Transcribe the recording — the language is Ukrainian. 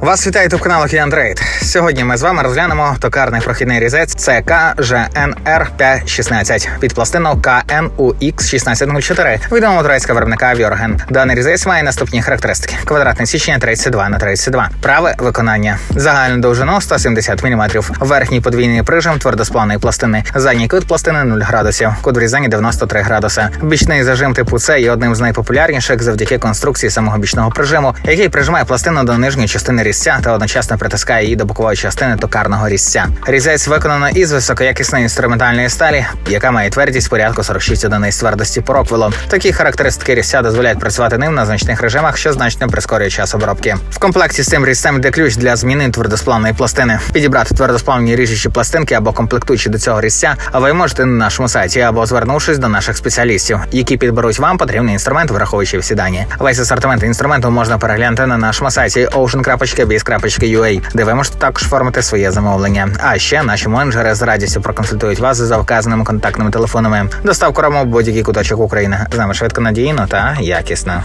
Вас вітає ютуб канал Океан. Сьогодні ми з вами розглянемо токарний прохідний різець ЖНР 516 під пластину КНУХ 1604 відомого турецького виробника Вьорген. Даний різець має наступні характеристики: квадратне січення 32 на 32 праве виконання, загальну довжину 170 мм, верхній подвійний прижим твердосплавної пластини, задній кут пластини 0 градусів, кут врізання 93 градуси. Бічний зажим типу С є одним з найпопулярніших завдяки конструкції самого бічного прижиму, який прижимає пластину до нижньої частини різця та одночасно притискає її до бокової частини токарного різця. Різець виконано із високоякісної інструментальної сталі, яка має твердість порядку 46 одиниць твердості по. Такі характеристики різця дозволяють працювати ним на значних режимах, що значно прискорює час обробки. В комплекті з цим різцем йде ключ для зміни твердосплавної пластини. Підібрати твердосплавні ріжучі пластинки або комплектуючі до цього різця, а ви можете на нашому сайті або звернувшись до наших спеціалістів, які підберуть вам потрібний інструмент, враховуючи всі дані. Весь асортимент інструменту можна переглянути на нашому сайті ocean.biz.ua, де ви можете також формити своє замовлення. А ще наші менеджери з радістю проконсультують вас за вказаними контактними телефонами. Доставку рому будь-який куточок України. З нами швидко надійно та якісно.